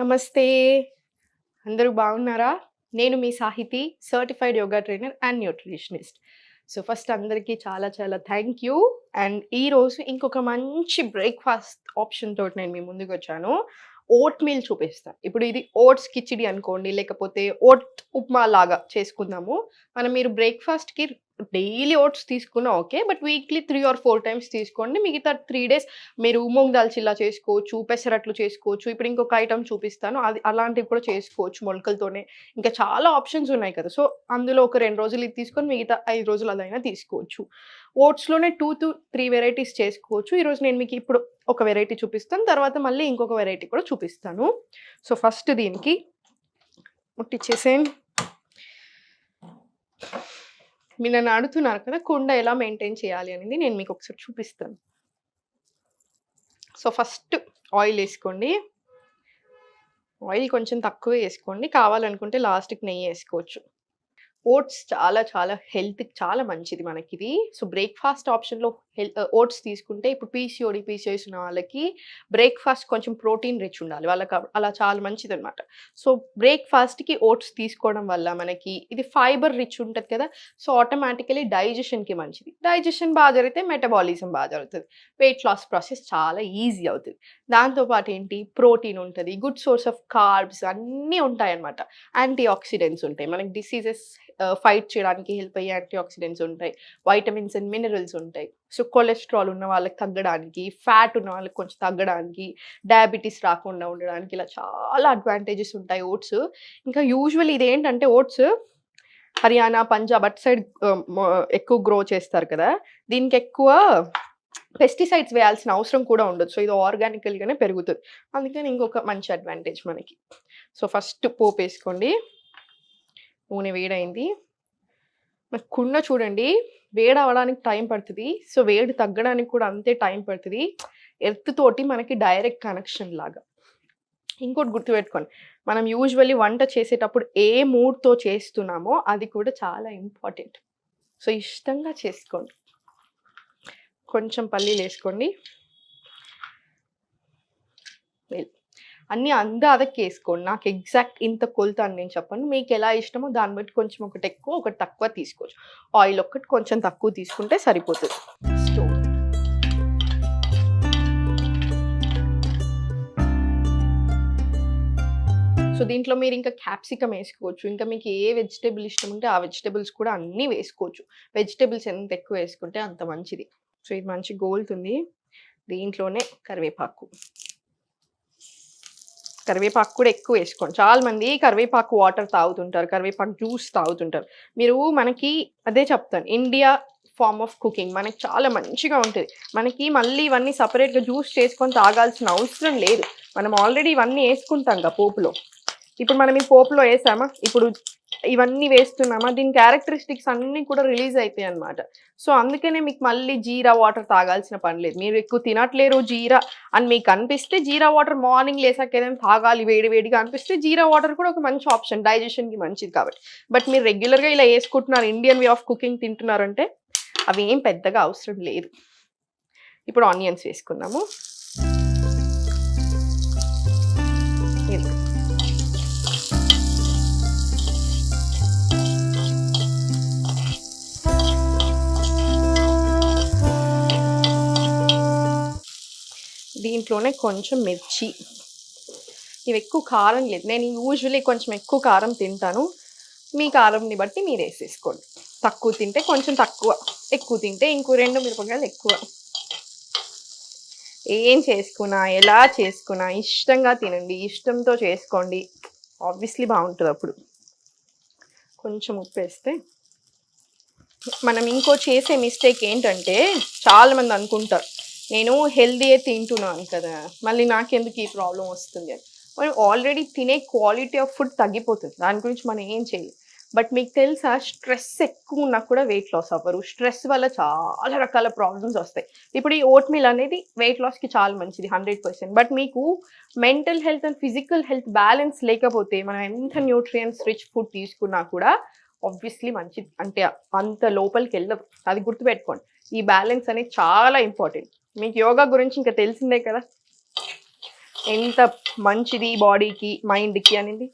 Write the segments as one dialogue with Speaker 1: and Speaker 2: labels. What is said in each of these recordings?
Speaker 1: నమస్తే. అందరూ బాగున్నారా? నేను మీ Sahiti certified yoga trainer and nutritionist so first అందరికీ చాలా చాలా థ్యాంక్ యూ అండ్ ఈరోజు ఇంకొక మంచి బ్రేక్ఫాస్ట్ ఆప్షన్ తోటి నేను మీ ముందుకు వచ్చాను. ఓట్ మీల్ చూపిస్తాను ఇప్పుడు ఇది ఓట్స్ కిచిడి అనుకోండి లేకపోతే ఓట్ ఉప్మా లాగా చేసుకుందాము. మనం మీరు బ్రేక్ఫాస్ట్కి డైలీ ఓట్స్ తీసుకున్నా okay. But weekly three or four times తీసుకోండి. మిగతా త్రీ డేస్ మీరు మూంగ్ దాల్చిల్లా చేసుకోవచ్చు పెసరట్లు చేసుకోవచ్చు. ఇప్పుడు ఇంకొక ఐటమ్ చూపిస్తాను. అది అలాంటివి కూడా చేసుకోవచ్చు మొలకలతోనే. ఇంకా చాలా ఆప్షన్స్ ఉన్నాయి కదా. సో అందులో ఒక రెండు రోజులు ఇది తీసుకొని మిగతా ఐదు రోజులు అదైనా తీసుకోవచ్చు. ఓట్స్లోనే టూ టు త్రీ వెరైటీస్ చేసుకోవచ్చు. ఈరోజు నేను మీకు ఇప్పుడు ఒక వెరైటీ చూపిస్తాను. తర్వాత మళ్ళీ ఇంకొక వెరైటీ కూడా చూపిస్తాను. సో ఫస్ట్ దీనికి ముట్టిచ్చేసేం మీరు నన్ను అడుగుతున్నారు కదా కుండ ఎలా మెయింటైన్ చేయాలి అనేది నేను మీకు ఒకసారి చూపిస్తాను. సో ఫస్ట్ ఆయిల్ వేసుకోండి. ఆయిల్ కొంచెం తక్కువ వేసుకోండి. కావాలనుకుంటే లాస్ట్కి నెయ్యి వేసుకోవచ్చు. ఓట్స్ చాలా చాలా హెల్త్కి చాలా మంచిది మనకి ఇది సో బ్రేక్ఫాస్ట్ ఆప్షన్లో హెల్త్ ఓట్స్ తీసుకుంటే ఇప్పుడు పీసీఓడి పీసీఓస్ ఉన్న వాళ్ళకి బ్రేక్ఫాస్ట్ కొంచెం ప్రోటీన్ రిచ్ ఉండాలి. వాళ్ళకి అలా చాలా మంచిది అనమాట సో బ్రేక్ఫాస్ట్కి ఓట్స్ తీసుకోవడం వల్ల మనకి ఇది ఫైబర్ రిచ్ ఉంటుంది కదా సో ఆటోమేటికలీ డైజెషన్కి మంచిది. డైజెషన్ బాగా జరిగితే మెటబాలిజం బాగా జరుగుతుంది. వెయిట్ లాస్ ప్రాసెస్ చాలా ఈజీ అవుతుంది. దాంతోపాటు ఏంటి? ప్రోటీన్ ఉంటుంది. గుడ్ సోర్స్ ఆఫ్ కార్బ్స్ అన్నీ ఉంటాయన్నమాట. యాంటీ ఆక్సిడెంట్స్ ఉంటాయి. మనకి డిసీజెస్ Uh, ఫైట్ చేయడానికి హెల్ప్ అయ్యే యాంటీ ఆక్సిడెంట్స్ ఉంటాయి వైటమిన్స్ అండ్ మినరల్స్ ఉంటాయి. సో కొలెస్ట్రాల్ ఉన్న వాళ్ళకి తగ్గడానికి ఫ్యాట్ ఉన్న వాళ్ళకి కొంచెం తగ్గడానికి డయాబెటీస్ రాకుండా ఉండడానికి ఇలా చాలా అడ్వాంటేజెస్ ఉంటాయి ఓట్స్ ఇంకా యూజువల్ ఇది ఏంటంటే ఓట్స్ హర్యానా పంజాబ్ అటు సైడ్ uh, ఎక్కువ గ్రో చేస్తారు కదా. దీనికి ఎక్కువ పెస్టిసైడ్స్ వేయాల్సిన అవసరం కూడా ఉండదు. సో ఇది ఆర్గానికల్గానే పెరుగుతుంది. అందుకని ఇంకొక మంచి అడ్వాంటేజ్ మనకి. సో ఫస్ట్ పోపు వేసుకోండి నూనె వేడైంది. మరి కుండ చూడండి వేడి అవ్వడానికి టైం పడుతుంది. సో వేడి తగ్గడానికి కూడా అంతే టైం పడుతుంది. ఎర్త్ తోటి మనకి డైరెక్ట్ కనెక్షన్ లాగా. ఇంకోటి గుర్తుపెట్టుకోండి మనం యూజువల్లీ వంట చేసేటప్పుడు ఏ మూడ్తో చేస్తున్నామో అది కూడా చాలా ఇంపార్టెంట్. సో ఇష్టంగా చేసుకోండి. కొంచెం పల్లీలు వేసుకోండి. అన్నీ అందాదకి వేసుకోండి. నాకు ఎగ్జాక్ట్ ఇంత కొలత అని నేను చెప్పను. మీకు ఎలా ఇష్టమో దాన్ని బట్టి కొంచెం ఒకటి ఎక్కువ ఒకటి తక్కువ తీసుకోవచ్చు. ఆయిల్ ఒక్కటి కొంచెం తక్కువ తీసుకుంటే సరిపోతుంది. స్టోవ్ సో దీంట్లో మీరు ఇంకా క్యాప్సికమ్ వేసుకోవచ్చు. ఇంకా మీకు ఏ వెజిటేబుల్ ఇష్టం ఉంటే ఆ వెజిటేబుల్స్ కూడా అన్నీ వేసుకోవచ్చు. వెజిటేబుల్స్ ఎంత ఎక్కువ వేసుకుంటే అంత మంచిది. సో ఇది మంచి గోలుతుంది. దీంట్లోనే కరివేపాకు. కరివేపాకు కూడా ఎక్కువ వేసుకోండి. చాలా మంది కరివేపాకు వాటర్ తాగుతుంటారు కరివేపాకు జ్యూస్ తాగుతుంటారు. మీరు మనకి అదే చెప్తాను ఇండియా ఫార్మ్ ఆఫ్ కుకింగ్ మనకి చాలా మంచిగా ఉంటుంది. మనకి మళ్ళీ ఇవన్నీ సపరేట్గా జ్యూస్ చేసుకొని తాగాల్సిన అవసరం లేదు. మనం ఆల్రెడీ ఇవన్నీ వేసుకుంటాం కదా పోపులో. ఇప్పుడు మనం ఈ పోపులో వేసామా? ఇప్పుడు ఇవన్నీ వేస్తున్నామా? దీని క్యారెక్టరిస్టిక్స్ అన్నీ కూడా రిలీజ్ అవుతాయి అనమాట సో అందుకనే మీకు మళ్ళీ జీరా వాటర్ తాగాల్సిన పని లేదు. మీరు ఎక్కువ తినట్లేరు జీరా అని మీకు అనిపిస్తే జీరా వాటర్ మార్నింగ్ లేసాక ఏదైనా తాగాలి వేడి వేడిగా అనిపిస్తే జీరా వాటర్ కూడా ఒక మంచి ఆప్షన్ డైజెషన్కి మంచిది కాబట్టి. బట్ మీరు రెగ్యులర్గా ఇలా వేసుకుంటున్నారు ఇండియన్ వే ఆఫ్ కుకింగ్ తింటున్నారంటే అవి ఏం పెద్దగా అవసరం లేదు. ఇప్పుడు ఆనియన్స్ వేసుకుందాము. దీంట్లోనే కొంచెం మిర్చి. ఇవి ఎక్కువ కారం లేదు. నేను యూజువలీ కొంచెం ఎక్కువ కారం తింటాను. మీ కారంని బట్టి మీరు వేసేసుకోండి. తక్కువ తింటే కొంచెం తక్కువ ఎక్కువ తింటే ఇంకో రెండు మిరపకాయలు ఎక్కువ. ఏం చేసుకున్నా ఎలా చేసుకున్నా ఇష్టంగా తినండి. ఇష్టంతో చేసుకోండి. ఆబ్వియస్లీ బాగుంటుంది అప్పుడు. కొంచెం ఉప్పు వేస్తే. మనం ఇంకో చేసే మిస్టేక్ ఏంటంటే చాలా మంది అనుకుంటారు. నేను హెల్దీయే తింటున్నాను కదా మళ్ళీ నాకెందుకు ఈ ప్రాబ్లం వస్తుంది అని. మనం ఆల్రెడీ తినే క్వాలిటీ ఆఫ్ ఫుడ్ తగ్గిపోతుంది. దాని గురించి మనం ఏం చేయాలి. బట్ మీకు తెలుసా స్ట్రెస్ ఎక్కువ ఉన్నా కూడా వెయిట్ లాస్ అవ్వరు. స్ట్రెస్ వల్ల చాలా రకాల ప్రాబ్లమ్స్ వస్తాయి. ఇప్పుడు ఈ ఓట్ మీల్ అనేది వెయిట్ లాస్కి చాలా మంచిది హండ్రెడ్ పర్సెంట్ బట్ మీకు mental health and physical health balance లేకపోతే మనం ఎంత న్యూట్రియన్స్ రిచ్ ఫుడ్ తీసుకున్నా కూడా ఆబ్వియస్లీ మంచిది. అంటే అంత లోపలికి వెళ్ళదు. అది గుర్తుపెట్టుకోండి. ఈ బ్యాలెన్స్ అనేది చాలా ఇంపార్టెంట్ మీకు యోగా గురించి ఇంకా తెలిసిందే కదా. ఎంత మంచిది బాడీకి మైండ్కి అనేది.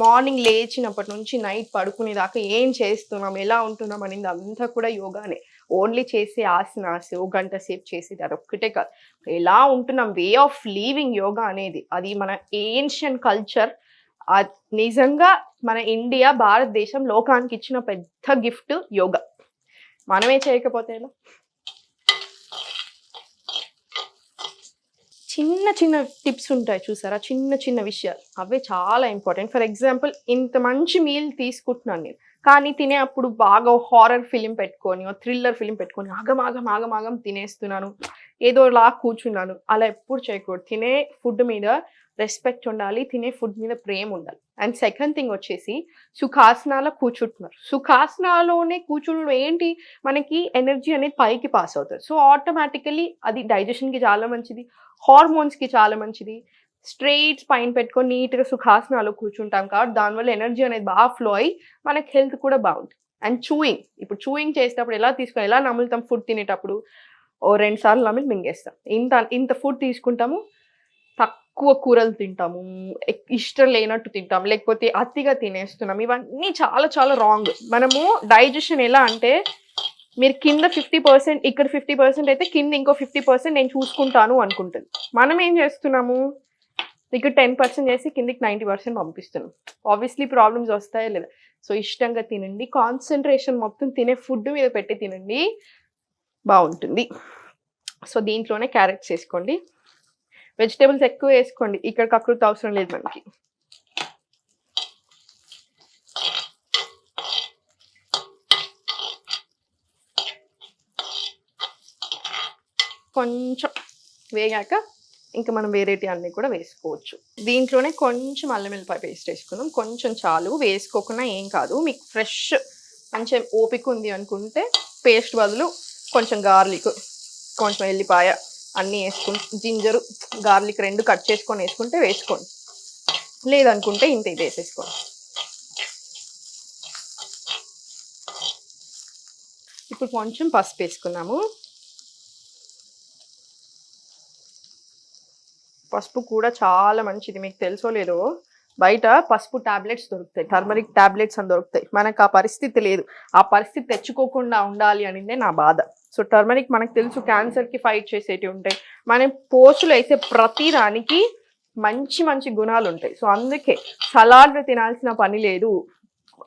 Speaker 1: మార్నింగ్ లేచినప్పటి నుంచి నైట్ పడుకునేదాకా ఏం చేస్తున్నాం ఎలా ఉంటున్నాం అనేది. అంతా కూడా యోగానే. ఓన్లీ చేసే ఆసనాస్ ఓ గంట సేపు చేసేది అది ఒక్కటే కాదు. ఎలా ఉంటున్నాం వే ఆఫ్ లీవింగ్ యోగా అనేది. అది మన ఏన్షియన్ కల్చర్ నిజంగా మన ఇండియా భారతదేశం లోకానికి ఇచ్చిన పెద్ద గిఫ్ట్ యోగా. మనమే చేయకపోతే ఎలా? చిన్న చిన్న టిప్స్ ఉంటాయి చూసారా? చిన్న చిన్న విషయాలు. అవే చాలా ఇంపార్టెంట్. ఫర్ ఎగ్జాంపుల్ ఇంత మంచి మీల్ తీసుకుంటున్నాను నేను. కానీ తినే అప్పుడు బాగా హారర్ ఫిలిం పెట్టుకొని థ్రిల్లర్ ఫిలిం పెట్టుకొని ఆగమాగం ఆగమాగం తినేస్తున్నాను. ఏదో లా కూర్చున్నాను. అలా ఎప్పుడు చేయకూడదు. తినే ఫుడ్ మీద రెస్పెక్ట్ ఉండాలి తినే ఫుడ్ మీద ప్రేమ ఉండాలి. అండ్ సెకండ్ థింగ్ వచ్చేసి సుఖాసనాల కూర్చుంటున్నారు. సుఖాసనాలోనే కూర్చుండడం ఏంటి? మనకి ఎనర్జీ అనేది పైకి పాస్ అవుతుంది. సో ఆటోమేటికలీ అది డైజెషన్కి చాలా మంచిది. హార్మోన్స్కి చాలా మంచిది. స్ట్రైట్ పైన పెట్టుకొని నీట్గా సుఖాసనాలు కూర్చుంటాం కాబట్టి దానివల్ల ఎనర్జీ అనేది బాగా ఫ్లో అయ్యి మనకి హెల్త్ కూడా బాగుంటుంది. And chewing. ఇప్పుడు చూయింగ్ చేసేటప్పుడు ఎలా తీసుకొని ఎలా నములుతాం ఫుడ్ తినేటప్పుడు? ఓ రెండు సార్లు నమిలి మింగేస్తాం. ఇంత ఇంత ఫుడ్ తీసుకుంటాము తక్కువ కూరలు తింటాము ఇష్టం లేనట్టు తింటాం లేకపోతే అతిగా తినేస్తున్నాం. ఇవన్నీ చాలా చాలా రాంగ్ మనము డైజెషన్ ఎలా అంటే మీరు కింద ఫిఫ్టీ పర్సెంట్ ఇక్కడ ఫిఫ్టీ పర్సెంట్ అయితే కింద ఇంకో ఫిఫ్టీ పర్సెంట్ నేను చూసుకుంటాను అనుకుంటుంది. మనం ఏం చేస్తున్నాము? ఇక్కడ టెన్ పర్సెంట్ చేసి కిందికి నైంటీ పర్సెంట్ పంపిస్తున్నాం. ఆబ్వియస్లీ ప్రాబ్లమ్స్ వస్తాయా లేదా. సో ఇష్టంగా తినండి. కాన్సన్ట్రేషన్ మొత్తం తినే ఫుడ్ మీద పెట్టి తినండి. బాగుంటుంది. సో దీంట్లోనే క్యారెట్స్ వేసుకోండి. వెజిటేబుల్స్ ఎక్కువ వేసుకోండి. ఇక్కడ కకృత అవసరం లేదు మనకి. కొంచెం వేగాక ఇంకా మనం వేరేటి అన్నీ కూడా వేసుకోవచ్చు. దీంట్లోనే కొంచెం అల్లం వెల్లిపాయ పేస్ట్ వేసుకుందాం. కొంచెం చాలు. వేసుకోకుండా ఏం కాదు. మీకు ఫ్రెష్ మంచి ఓపిక ఉంది అనుకుంటే పేస్ట్ బదులు కొంచెం గార్లిక్ కొంచెం ఎల్లిపాయ అన్నీ వేసుకుని జింజరు గార్లిక్ రెండు కట్ చేసుకొని వేసుకుంటే వేసుకోండి. లేదనుకుంటే ఇంత ఇది వేసేసుకోండి. ఇప్పుడు కొంచెం పసుపు వేసుకున్నాము. పసుపు కూడా చాలా మంచిది. మీకు తెలుసో లేదో బయట పసుపు టాబ్లెట్స్ దొరుకుతాయి. టర్మరిక్ టాబ్లెట్స్ అని దొరుకుతాయి. మనకు ఆ పరిస్థితి లేదు. ఆ పరిస్థితి తెచ్చుకోకుండా ఉండాలి అనిదే నా బాధ. సో టర్మరిక్ మనకు తెలుసు క్యాన్సర్కి ఫైట్ చేసేటివి ఉంటాయి. మనం పోస్టులు వేసే ప్రతి దానికి మంచి మంచి గుణాలు ఉంటాయి. సో అందుకే సలాడ్లు తినాల్సిన పని లేదు.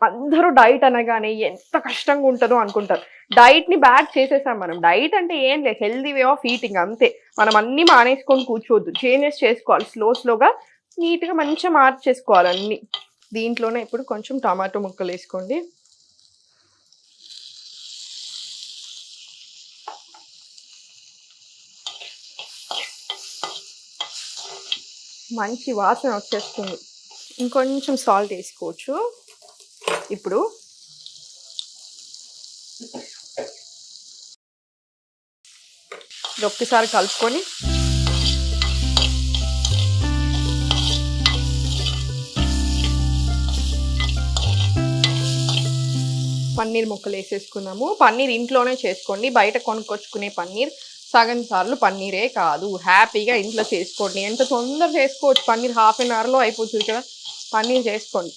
Speaker 1: అందరూ డైట్ అనగానే ఎంత కష్టంగా ఉంటుందో అనుకుంటారు. డైట్ని బ్యాడ్ చేసేసాం మనం. డైట్ అంటే ఏం లేదు. హెల్దీ వే ఆఫ్ ఈటింగ్ అంతే. మనం అన్ని మానేసుకొని కూర్చోవద్దు. చేంజెస్ చేసుకోవాలి. స్లో స్లోగా నీట్గా మంచిగా మార్చేసుకోవాలి అన్ని. దీంట్లోనే ఇప్పుడు కొంచెం టమాటో ముక్కలు వేసుకోండి. మంచి వాసన వచ్చేస్తుంది. ఇంకొంచెం సాల్ట్ వేసుకోవచ్చు. ఇప్పుడు ఇది ఒక్కసారి కలుపుకొని పన్నీర్ ముక్కలు వేసేసుకున్నాము. పన్నీర్ ఇంట్లోనే చేసుకోండి. బయట కొనుక్కొచ్చుకునే పన్నీర్ సగం సార్లు పన్నీరే కాదు. హ్యాపీగా ఇంట్లో చేసుకోండి. ఎంత తొందర చేసుకోవచ్చు. పన్నీర్ హాఫ్ అన్ అవర్లో అయిపోతుంది కదా. పన్నీర్ చేసుకోండి.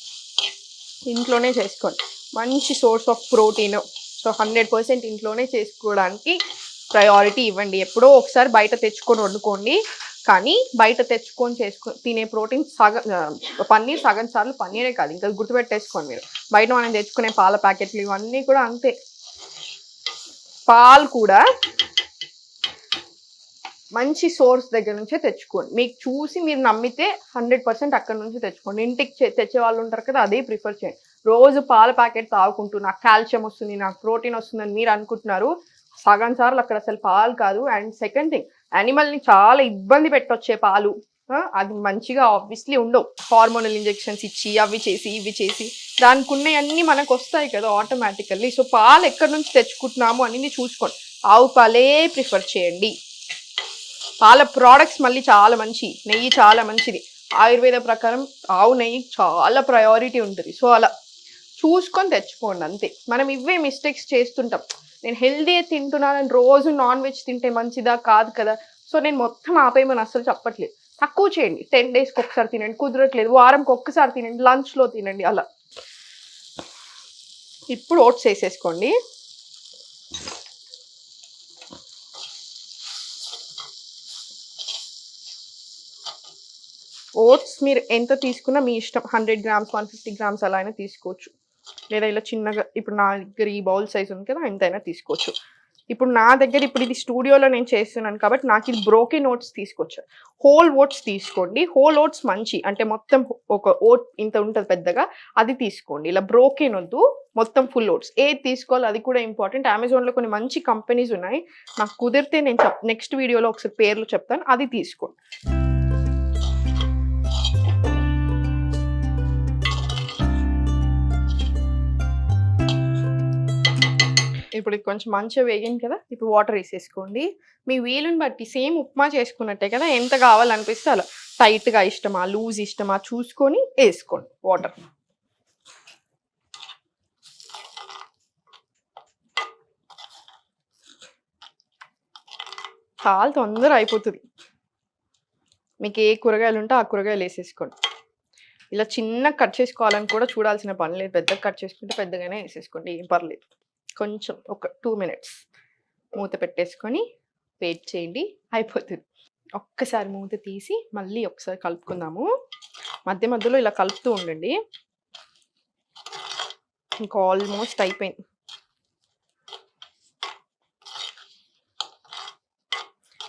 Speaker 1: ఇంట్లోనే చేసుకోండి. మంచి source of protein. So hundred percent ఇంట్లోనే చేసుకోవడానికి ప్రయారిటీ ఇవ్వండి. ఎప్పుడో ఒకసారి బయట తెచ్చుకొని వండుకోండి. కానీ బయట తెచ్చుకొని చేసుకో తినే ప్రోటీన్ సగం పన్నీర్ సగం సార్లు పన్నీరే కాదు. ఇంకా గుర్తుపెట్టేసుకోండి మీరు. బయట మనం తెచ్చుకునే పాల ప్యాకెట్లు ఇవన్నీ కూడా అంతే. పాలు కూడా మంచి సోర్స్ దగ్గర నుంచే తెచ్చుకోండి. మీకు చూసి మీరు నమ్మితే హండ్రెడ్ పర్సెంట్ అక్కడ నుంచి తెచ్చుకోండి. ఇంటికి తెచ్చే వాళ్ళు ఉంటారు కదా అదే ప్రిఫర్ చేయండి. రోజు పాల ప్యాకెట్ తాగుకుంటూ నాకు కాల్షియం వస్తుంది నాకు ప్రోటీన్ వస్తుందని మీరు అనుకుంటున్నారు సగం సార్లు అక్కడ అసలు పాలు కాదు. అండ్ సెకండ్ థింగ్ యానిమల్ని చాలా ఇబ్బంది పెట్టొచ్చే పాలు. అది మంచిగా ఆబ్వియస్లీ ఉండవు. హార్మోనల్ ఇంజెక్షన్స్ ఇచ్చి అవి చేసి ఇవి చేసి దానికి ఉన్నవన్నీ మనకు వస్తాయి కదా ఆటోమేటికల్లీ సో పాలు ఎక్కడి నుంచి తెచ్చుకుంటున్నాము అనేది చూసుకోండి. ఆవు పాలే ప్రిఫర్ చేయండి. పాల ప్రోడక్ట్స్ మళ్ళీ చాలా మంచి నెయ్యి చాలా మంచిది. ఆయుర్వేద ప్రకారం ఆవు నెయ్యి చాలా ప్రయారిటీ ఉంటుంది. సో అలా చూసుకొని తెచ్చుకోండి అంతే. మనం ఇవే మిస్టేక్స్ చేస్తుంటాం. నేను హెల్దీ తింటున్నానని రోజు నాన్ వెజ్ తింటే మంచిదా? కాదు కదా. సో నేను మొత్తం ఆపేయమని అసలు చెప్పట్లేదు. తక్కువ చేయండి. టెన్ డేస్కి ఒకసారి తినండి. కుదరట్లేదు. వారంకి ఒక్కసారి తినండి. లంచ్లో తినండి. అలా. ఇప్పుడు ఓట్స్ వేసేసుకోండి. ఓట్స్ మీరు ఎంత తీసుకున్నా మీ ఇష్టం. Hundred grams one fifty grams అలా అయినా తీసుకోవచ్చు. లేదా ఇలా చిన్నగా ఇప్పుడు నా దగ్గర ఈ బౌల్ సైజ్ ఉంది కదా ఎంతైనా తీసుకోవచ్చు. ఇప్పుడు నా దగ్గర ఇప్పుడు ఇది స్టూడియోలో నేను చేస్తున్నాను కాబట్టి నాకు ఇది బ్రోకెన్ ఓట్స్ తీసుకొచ్చాను హోల్ ఓట్స్ తీసుకోండి. హోల్ ఓట్స్ మంచి అంటే మొత్తం ఒక ఓట్ ఇంత ఉంటుంది పెద్దగా అది తీసుకోండి. ఇలా బ్రోకెన్ వద్దు మొత్తం ఫుల్ ఓట్స్. ఏది తీసుకోవాలి అది కూడా ఇంపార్టెంట్. అమెజాన్లో కొన్ని మంచి కంపెనీస్ ఉన్నాయి. నాకు కుదిరితే నేను చెప్ నెక్స్ట్ వీడియోలో ఒకసారి పేర్లు చెప్తాను అది తీసుకోండి. ఇప్పుడు ఇది కొంచెం మంచిగా వేగింది కదా ఇప్పుడు వాటర్ వేసేసుకోండి. మీ వీలుని బట్టి సేమ్ ఉప్మా చేసుకున్నట్టే కదా ఎంత కావాలనిపిస్తే అలా. టైట్గా ఇష్టమా లూజ్ ఇష్టమా చూసుకొని వేసుకోండి వాటర్. చాలా తొందర అయిపోతుంది. మీకు ఏ కూరగాయలు ఉంటే ఆ కూరగాయలు వేసేసుకోండి. ఇలా చిన్న కట్ చేసుకోవాలని కూడా చూడాల్సిన పని లేదు. పెద్దగా కట్ చేసుకుంటే పెద్దగానే వేసేసుకోండి ఏం పర్లేదు. కొంచెం ఒక టూ మినిట్స్ మూత పెట్టేసుకొని వెయిట్ చేయండి. అయిపోతుంది. ఒక్కసారి మూత తీసి మళ్ళీ ఒకసారి కలుపుకుందాము. మధ్య మధ్యలో ఇలా కలుపుతూ ఉండండి. ఇంకా ఆల్మోస్ట్ అయిపోయింది.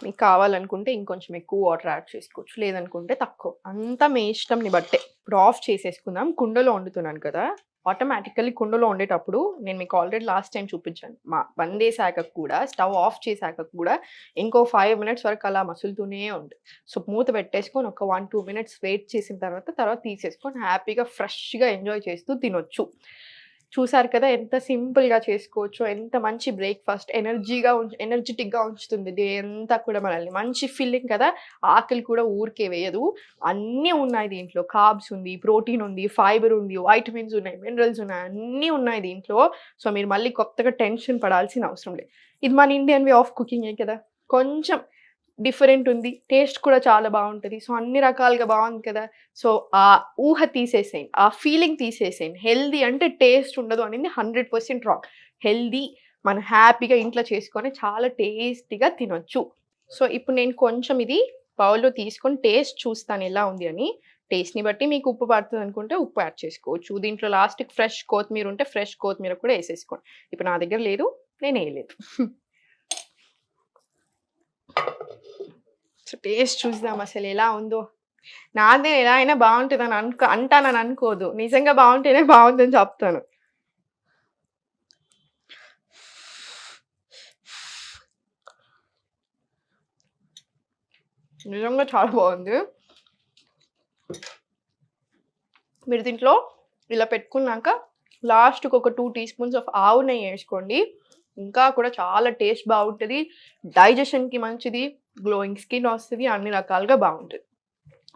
Speaker 1: మీకు కావాలనుకుంటే ఇంకొంచెం ఎక్కువ వాటర్ యాడ్ చేసుకోవచ్చు. లేదనుకుంటే తక్కువ. అంతా మీ ఇష్టంని బట్టే. ఇప్పుడు ఆఫ్ చేసేసుకుందాం. కుండలో వండుతున్నాను కదా. ఆటోమేటికల్లీ కుండలో ఉండేటప్పుడు నేను మీకు ఆల్రెడీ లాస్ట్ టైం చూపించాను. మా బంద్ చేశాక కూడా స్టవ్ ఆఫ్ చేశాక కూడా ఇంకో ఫైవ్ మినిట్స్ వరకు అలా మసులుతూనే ఉంది సో మూత పెట్టేసుకొని ఒక వన్ టూ మినిట్స్ వెయిట్ చేసిన తర్వాత తర్వాత తీసేసుకొని హ్యాపీగా ఫ్రెష్గా ఎంజాయ్ చేస్తూ తినొచ్చు. చూసారు కదా ఎంత సింపుల్గా చేసుకోవచ్చు ఎంత మంచి బ్రేక్ఫాస్ట్ ఎనర్జీగా ఉంచు ఎనర్జెటిక్గా ఉంచుతుంది. డే అంతా కూడా మనల్ని. మంచి ఫీలింగ్ కదా ఆకలి కూడా ఊరికే వేయదు. అన్నీ ఉన్నాయి దీంట్లో. కార్బ్స్ ఉంది ప్రోటీన్ ఉంది ఫైబర్ ఉంది వైటమిన్స్ ఉన్నాయి మినరల్స్ ఉన్నాయి అన్నీ ఉన్నాయి దీంట్లో. సో మీరు మళ్ళీ కొత్తగా టెన్షన్ పడాల్సిన అవసరం లేదు. ఇది మన ఇండియన్ వే ఆఫ్ కుకింగే కదా. కొంచెం డిఫరెంట్ ఉంది. టేస్ట్ కూడా చాలా బాగుంటుంది. సో అన్ని రకాలుగా బాగుంది కదా. సో ఆ ఊహ తీసేసేయండి. ఆ ఫీలింగ్ తీసేసేయండి. హెల్దీ అంటే టేస్ట్ ఉండదు అనేది హండ్రెడ్ పర్సెంట్ రాంగ్. హెల్దీ మనం హ్యాపీగా ఇంట్లో చేసుకొని చాలా టేస్టీగా తినొచ్చు. సో ఇప్పుడు నేను కొంచెం ఇది బౌల్లో తీసుకొని టేస్ట్ చూస్తాను ఎలా ఉంది అని. టేస్ట్ని బట్టి మీకు ఉప్పు పడుతుంది అనుకుంటే ఉప్పు యాడ్ చేసుకోవచ్చు. దీంట్లో లాస్ట్కి ఫ్రెష్ కొత్తిమీర ఉంటే ఫ్రెష్ కొత్తిమీర కూడా వేసేసుకోండి. ఇప్పుడు నా దగ్గర లేదు నేను వేయలేదు. టేస్ట్ చూద్దాం అసలు ఎలా ఉందో. నాదే ఎలా అయినా బాగుంటుందని అనుకో అంటానని అనుకోదు. నిజంగా బాగుంటేనే బాగుంటుందని చెప్తాను. నిజంగా చాలా బాగుంది. మీరు దీంట్లో ఇలా పెట్టుకున్నాక లాస్ట్కి ఒక టూ టీ స్పూన్స్ ఆఫ్ ఆవు నెయ్యి వేసుకోండి. ఇంకా కూడా చాలా టేస్ట్ బాగుంటుంది. డైజెషన్కి మంచిది గ్లోయింగ్ స్కిన్ వస్తుంది అన్ని రకాలుగా బాగుంటుంది.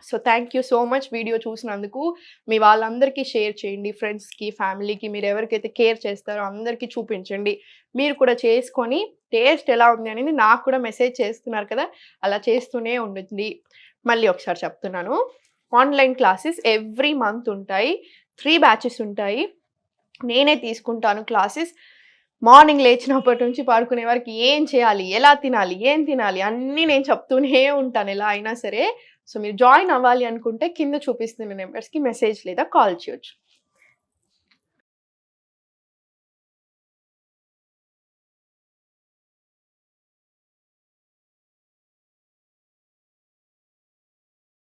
Speaker 1: So thank you so much video చూసినందుకు. మీ వాళ్ళందరికీ షేర్ చేయండి ఫ్రెండ్స్కి ఫ్యామిలీకి మీరు ఎవరికైతే కేర్ చేస్తారో అందరికీ చూపించండి. మీరు కూడా చేసుకొని టేస్ట్ ఎలా ఉంది అనేది నాకు కూడా మెసేజ్ చేస్తున్నారు కదా అలా చేస్తూనే ఉండండి. మళ్ళీ ఒకసారి చెప్తున్నాను. ఆన్లైన్ క్లాసెస్ ఎవ్రీ మంత్ ఉంటాయి. త్రీ బ్యాచెస్ ఉంటాయి. నేనే తీసుకుంటాను క్లాసెస్. మార్నింగ్ లేచినప్పటి నుంచి పాడుకునే వరకు ఏం చేయాలి ఎలా తినాలి ఏం తినాలి అన్నీ నేను చెప్తూనే ఉంటాను. ఎలా అయినా సరే. సో మీరు జాయిన్ అవ్వాలి అనుకుంటే కింద చూపిస్తున్న నెంబర్స్కి మెసేజ్ లేదా కాల్ చేయొచ్చు.